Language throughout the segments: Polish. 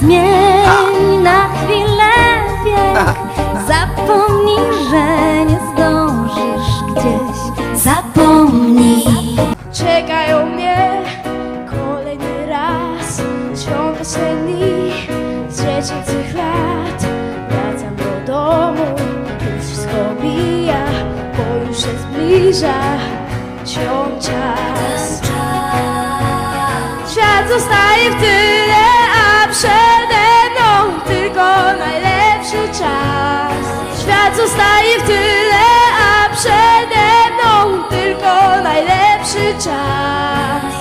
Zmień na chwilę wiek. Zapomnij, że nie zdążysz gdzieś. Zapomnij. Czekają mnie kolejny raz Ciągle się dni z dziecięcych lat Wracam do domu, już wszystko mija Bo już się zbliża ciąg czas Świat zostaje w a przede mną tylko najlepszy czas. Świat zostaje w tyle, a przede mną tylko najlepszy czas.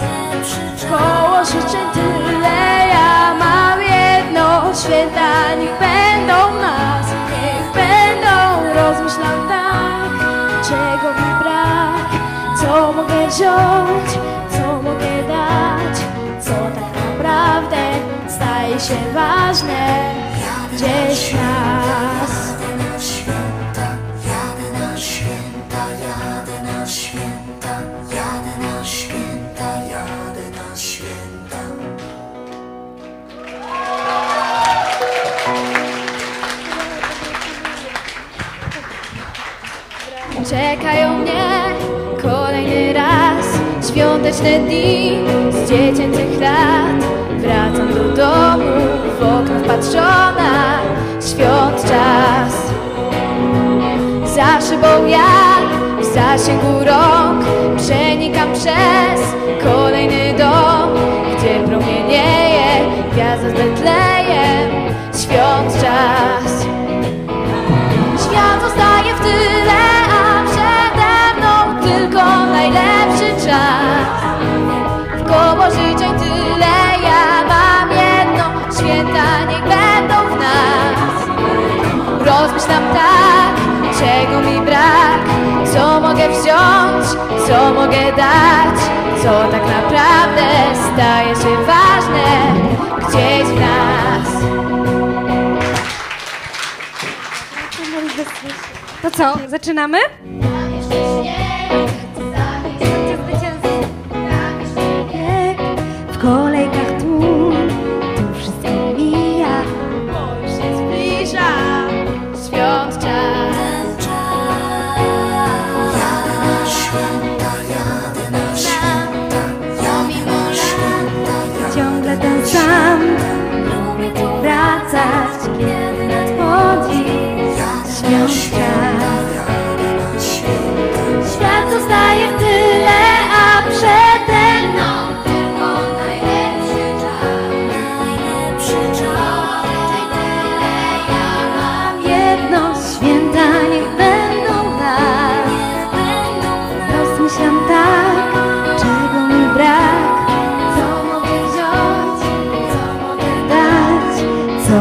Koło życzeń tyle, ja mam jedno Święta niech będą nas, niech będą Rozmyślam tak, czego mi brak Co mogę wziąć, staje się ważne. Gdzieś nas. Czekają mnie kolejny raz Świąteczne dni z dziecięcych lat okno patrzona Świąt czas. Za szybą jak w zasięgu rąk Przenikam przez mogę wziąć, co mogę dać, co tak naprawdę staje się ważne gdzieś w nas. To co, zaczynamy?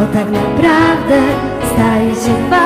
Tak naprawdę staje się.